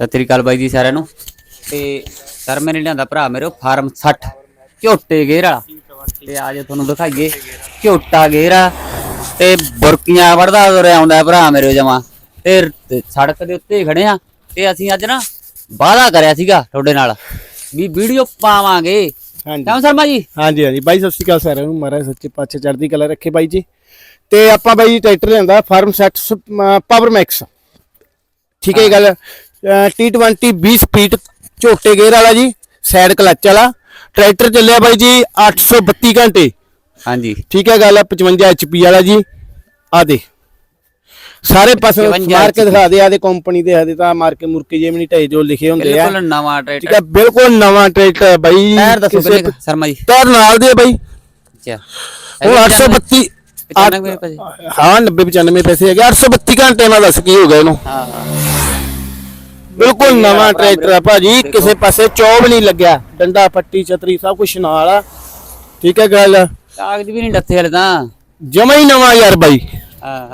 ਸਤਿ ਸ੍ਰੀ ਅਕਾਲ ਬਾਈ ਜੀ ਸਾਰਿਆਂ ਨੂੰ। ਤੇ ਸਰ ਮੈਨੇ ਲਿਆਂਦਾ ਭਰਾ ਮੇਰੇ ਫਾਰਮ 60 ਝੋਟੇ ਗੇਰ ਵਾਲਾ। ਤੇ ਅੱਜ ਤੁਹਾਨੂੰ ਦਿਖਾਈਏ। ਝੋਟਾ ਗੇਰਾ ਤੇ ਬੁਰਕੀਆਂ ਵੜਦਾ ਤੁਰਿਆ ਆਉਂਦਾ ਭਰਾ ਮੇਰੇ ਜਮਾ। ਤੇ ਤੇ ਸੜਕ ਦੇ ਉੱਤੇ ਖੜੇ ਆ। ਤੇ ਅਸੀਂ ਅੱਜ ਨਾ ਵਾਅਦਾ ਕਰਿਆ ਸੀਗਾ ਤੁਹਾਡੇ ਨਾਲ ਵੀ ਵੀਡੀਓ ਪਾਵਾਂਗੇ। ਹਾਂਜੀ। ਕਿਉਂ ਸ਼ਰਮਾ ਜੀ? ਹਾਂਜੀ ਹਾਂਜੀ। ਬਾਈ ਸਤਿ ਸ਼੍ਰੀ ਅਕਾਲ ਸਾਰਿਆਂ ਨੂੰ। ਮਹਾਰਾਜ ਸੱਚੇ ਪਾਤਸ਼ਾਹ ਚੜ੍ਹਦੀ ਕਲਾ ਰੱਖੇ ਬਾਈ ਜੀ। ਤੇ ਆਪਾਂ ਬਾਈ ਟਰੈਕਟਰ ਲਿਆਂਦਾ ਫਾਰਮ ਸੈਟ ਪਾਵਰ ਮੈਕਸ। ਠੀਕ ਹੈ। ਗੱਲ? T20 20 ਸਪੀਡ ਝੋਟੇ ਗੇਅਰ ਵਾਲਾ ਜੀ ਸਾਈਡ ਕਲੱਚ ਵਾਲਾ। ਟਰੈਕਟਰ ਚੱਲਿਆ ਬਾਈ ਜੀ 832 ਘੰਟੇ। ਹਾਂਜੀ। ਠੀਕ ਹੈ ਗੱਲ 55 HP ਵਾਲਾ ਜੀ। ਆ ਦੇ ਸਾਰੇ ਪਾਸੇ 55 ਮਾਰ ਕੇ ਦਿਖਾ ਦੇ ਆ ਦੇ ਕੰਪਨੀ ਦੇ ਆ ਦੇ ਤਾਂ ਮਾਰ ਕੇ ਮੁਰਕੇ ਜੇ ਵੀ ਨਹੀਂ ਢਾਈ ਜੋ ਲਿਖੇ ਹੁੰਦੇ ਆ। ਬਿਲਕੁਲ ਨਵਾਂ ਠੀਕ ਟਰੈਕਟਰ ਹੈ ਬਿਲਕੁਲ ਨਵਾਂ ਟਰੈਕਟਰ ਹੈ ਬਾਈ। ਟਾਇਰ ਦੱਸੋ ਕਿੰਨੇ ਸ਼ਰਮਾ ਜੀ। ਟਾਇਰ ਨਾਲ ਦੇ ਬਾਈ। ਅੱਛਾ। ਉਹ 832 95 ਪੈਸੇ ਹਾਂ 90 95 ਪੈਸੇ ਹੈਗੇ 832 ਘੰਟੇ ਨਾਲ ਦੱਸ ਕੀ ਹੋ ਗਿਆ ਇਹਨੂੰ। ਹਾਂ। ਬਿਲਕੁਲ ਨਵਾਂ ਟਰੈਕਟਰ ਆ ਭਾਜੀ ਕਿਸੇ ਪਾਸੇ ਚੌਬ ਨਹੀਂ ਲੱਗਿਆ। ਡੰਡਾ ਪੱਟੀ ਛਤਰੀ ਸਭ ਕੁਝ ਨਾਲ ਆ। ਠੀਕ ਹੈ ਗੱਲ? ਕਾਗਜ਼ ਵੀ ਨਹੀਂ ਡੱਥੇ ਹਲੇ ਤਾਂ। ਜਮਾ ਹੀ ਨਵਾਂ ਯਾਰ ਬਾਈ।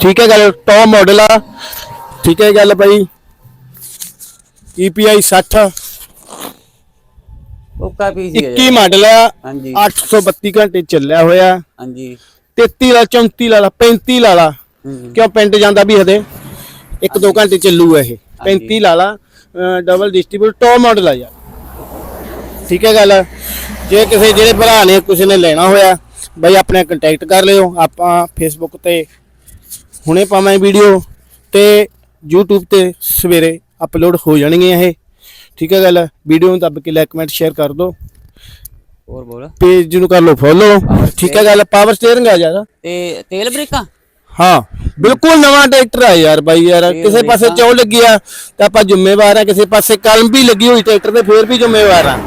ਠੀਕ ਹੈ ਗੱਲ? ਟੌਪ ਮਾਡਲ ਆ। ਠੀਕ ਹੈ ਗੱਲ ਬਾਈ। EPI 60 ਓਕਾ ਪੀਸ ਹੀ ਹੈ 21 ਮਾਡਲ ਆ। ਹਾਂਜੀ। 832 ਘੰਟੇ ਚੱਲਿਆ ਹੋਇਆ। ਹਾਂਜੀ। 33 ਲਾ 34 ਲਾ ਲਾ 35 ਲਾ ਲਾ। ਕਿਉਂ ਪਿੰਡ ਜਾਂਦਾ ਵੀ ਹਦੇ ਇੱਕ ਦੋ ਘੰਟੇ ਚੱਲੂਗਾ ਇਹ। 35 ਲਾ ਲਾ ਡਬਲ ਡਿਸਟ੍ਰੀਬਿਊਟ ਟੌਪ ਮਾਡਲ ਆ ਯਾਰ। ਠੀਕ ਹੈ ਗੱਲ? ਜੇ ਕਿਸੇ ਜਿਹੜੇ ਭਰਾ ਨੇ ਕਿਸੇ ਨੇ ਲੈਣਾ ਹੋਇਆ ਬਾਈ ਆਪਣੇ ਕੰਟੈਕਟ ਕਰ ਲਿਓ ਆਪਾਂ ਫੇਸਬੁੱਕ ਤੇ ਹੁਣੇ ਪਾਵਾਂ ਵੀਡੀਓ ਤੇ YouTube ਤੇ ਸਵੇਰੇ ਅਪਲੋਡ ਹੋ ਜਾਣਗੀਆਂ ਇਹ। ਠੀਕ ਹੈ ਗੱਲ? ਵੀਡੀਓ ਨੂੰ ਦੱਬ ਕੇ ਲਾਈਕ ਕਮੈਂਟ ਸ਼ੇਅਰ ਕਰ ਦਿਓ। ਹੋਰ ਬੋਲ। ਪੇਜ ਨੂੰ ਕਰ ਲਓ ਫੋਲੋ ਠੀਕ ਹੈ ਗੱਲ? ਪਾਵਰ ਸਟੀਅਰਿੰਗ ਆ ਜਾਦਾ ਤੇ ਤੇਲ ਬ੍ਰੇਕਾਂ ਹਾਂ ਬਿਲਕੁਲ ਨਵਾਂ ਟਰੈਕਟਰ ਆ ਯਾਰ ਬਾਈ ਯਾਰ ਕਿਸੇ ਪਾਸੇ। ਚੌ ਲੱਗੀ ਆ ਤਾਂ ਆਪਾਂ ਜ਼ਿੰਮੇਵਾਰ ਆ ਕਿਸੇ ਪਾਸੇ ਕਲਮ ਵੀ ਲੱਗੀ ਹੋਈ ਟਰੈਕਟਰ ਤੇ ਫੇਰ ਵੀ ਜ਼ਿੰਮੇਵਾਰ ਆ।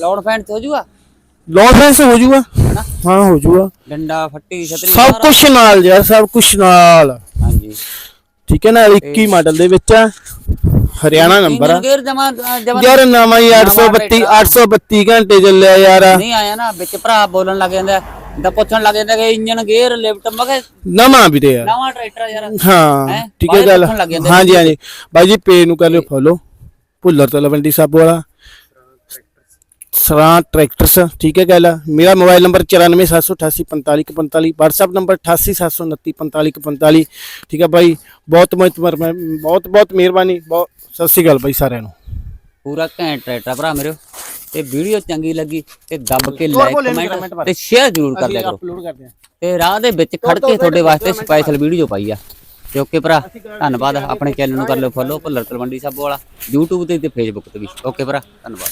ਲਾਉਡ ਫੈਨ ਤੇ ਹੋ ਜੂਗਾ? ਲੋਡ ਫੈਂਸ ਹੋ ਜੂਗਾ। ਹਾਂ ਹੋ ਜੂਗਾ। ਡੰਡਾ ਫੱਟੀ ਛਤਰੀ ਸਭ? ਕੁਝ ਨਾਲ ਯਾਰ ਸਭ ਕੁਝ ਨਾਲ। ਹਾਂਜੀ। ਠੀਕ ਹੈ ਨਾ 21 ਮਾਡਲ ਦੇ ਵਿੱਚ ਆ। ਹਰਿਆਣਾ ਨੰਬਰ ਆ। ਯਾਰ ਨਵਾਂ ਹੀ 832 832 ਘੰਟੇ ਚੱਲਿਆ ਯਾਰ। ਨਹੀਂ ਆਇਆ ਨਾ ਵਿੱਚ ਭਰਾ ਬੋਲਣ ਲੱਗ ਜਾਂਦਾ। ਦਾ ਪੁੱਛਣ ਲੱਗ ਜਾਂਦਾ ਕਿ ਇੰਜਨ ਗੇਅਰ ਲਿਫਟ ਮਗੇ ਨਵਾਂ ਵੀਰੇ ਯਾਰ। ਨਵਾਂ ਟਰੈਕਟਰ ਆ ਯਾਰ। ਹਾਂ? ਠੀਕ ਹੈ ਗੱਲ। ਹਾਂਜੀ ਹਾਂਜੀ। ਬਾਈ ਜੀ ਪੇਜ ਨੂੰ ਕਰ ਲਿਓ ਫੋਲੋ। ਭੁੱਲਰ ਤਲਵੰਡੀ ਸਾਬੋ ਵਾਲਾ। ਸਰਾਂ ਟਰੈਕਟਰਸ ਠੀਕ ਹੈ ਗੱਲ। ਮੇਰਾ ਮੋਬਾਈਲ ਨੰਬਰ 9478845145 WhatsApp ਨੰਬਰ 8879945145 ਠੀਕ ਹੈ ਬਾਈ। ਬਹੁਤ ਬਹੁਤ ਬਹੁਤ ਬਹੁਤ ਮਿਹਰਬਾਨੀ। ਬਹੁਤ ਸਤਿ ਸ਼੍ਰੀ ਅਕਾਲ ਬਾਈ ਸਾਰਿਆਂ ਨੂੰ। ਪੂਰਾ ਘੈਂਟ ਟਰੈਕਟਰ ਭਰਾ ਮੇਰੇ। ਤੇ ਵੀਡੀਓ ਚੰਗੀ ਲੱਗੀ ਤੇ ਦੱਬ ਕੇ ਲਾਈਕ ਕਮੈਂਟ ਤੇ ਸ਼ੇਅਰ ਜ਼ਰੂਰ ਕਰ ਦਿਆ ਕਰੋ। ਤੇ ਰਾਹ ਦੇ ਵਿੱਚ ਖੜ ਕੇ ਤੁਹਾਡੇ ਵਾਸਤੇ ਸਪੈਸ਼ਲ ਵੀਡੀਓ ਪਾਈ ਆ। ਤੇ ਓਕੇ ਭਰਾ ਧੰਨਵਾਦ ਆਪਣੇ ਚੈਨਲ ਨੂੰ ਕਰ ਲਿਓ ਫੋਲੋ ਭੁੱਲਰ ਤਲਵੰਡੀ ਸਾਬੋ ਵਾਲਾ YouTube ਤੇ ਤੇ Facebook ਤੇ ਵੀ। ਓਕੇ ਭਰਾ ਧੰਨਵਾਦ।